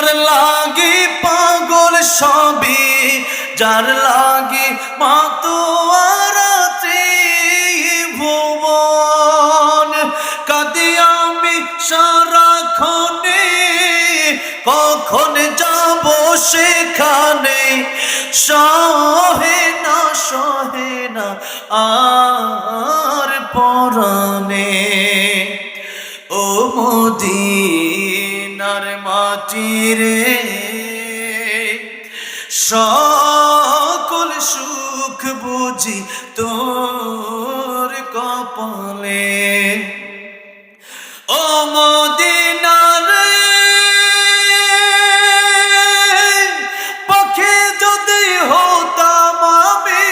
যার লাগে পাগল সবে যার লাগে মাতোয়ারাতে ভুবন। কাঁদি আমি সারাক্ষণে, কখন যাব সেখানে? সহে না সহে না, আর পরানে ও মদিনার মাটি রে। সকল সুখ বুঝি তোর কপালে। ও মদিনার পক্ষে যদি হতাম আমি,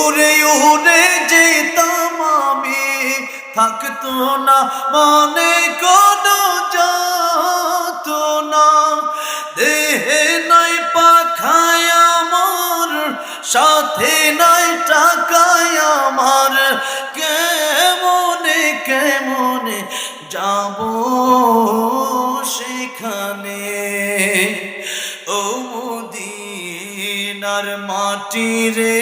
উড়ে উড়ে যেতাম আমি, থাকতো না মনে কোনো সাথে নাই টাকায় আমার। কেমনে কেমনে যাব সেখানে? ও মদিনার মাটি রে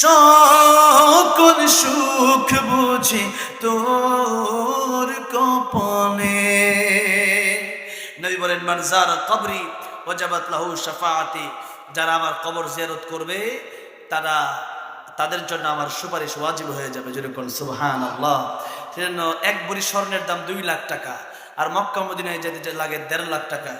সকল সুখ বুঝি তোর কপনে নবী বলেন মানজার কবরি ওজাবাত লাহু শাফাআতি যারা আমার কবর জিয়ারত করবে, তারা তাদের জন্য আমার সুপারিশ ওয়াজিব হয়ে যাবে। যেরকম সুহান আল্লাহ সেজন্য এক বড়ি স্বর্ণের দাম দুই লাখ টাকা, আর মক্কা মদিনায় যেতে লাগে দেড় লাখ টাকা।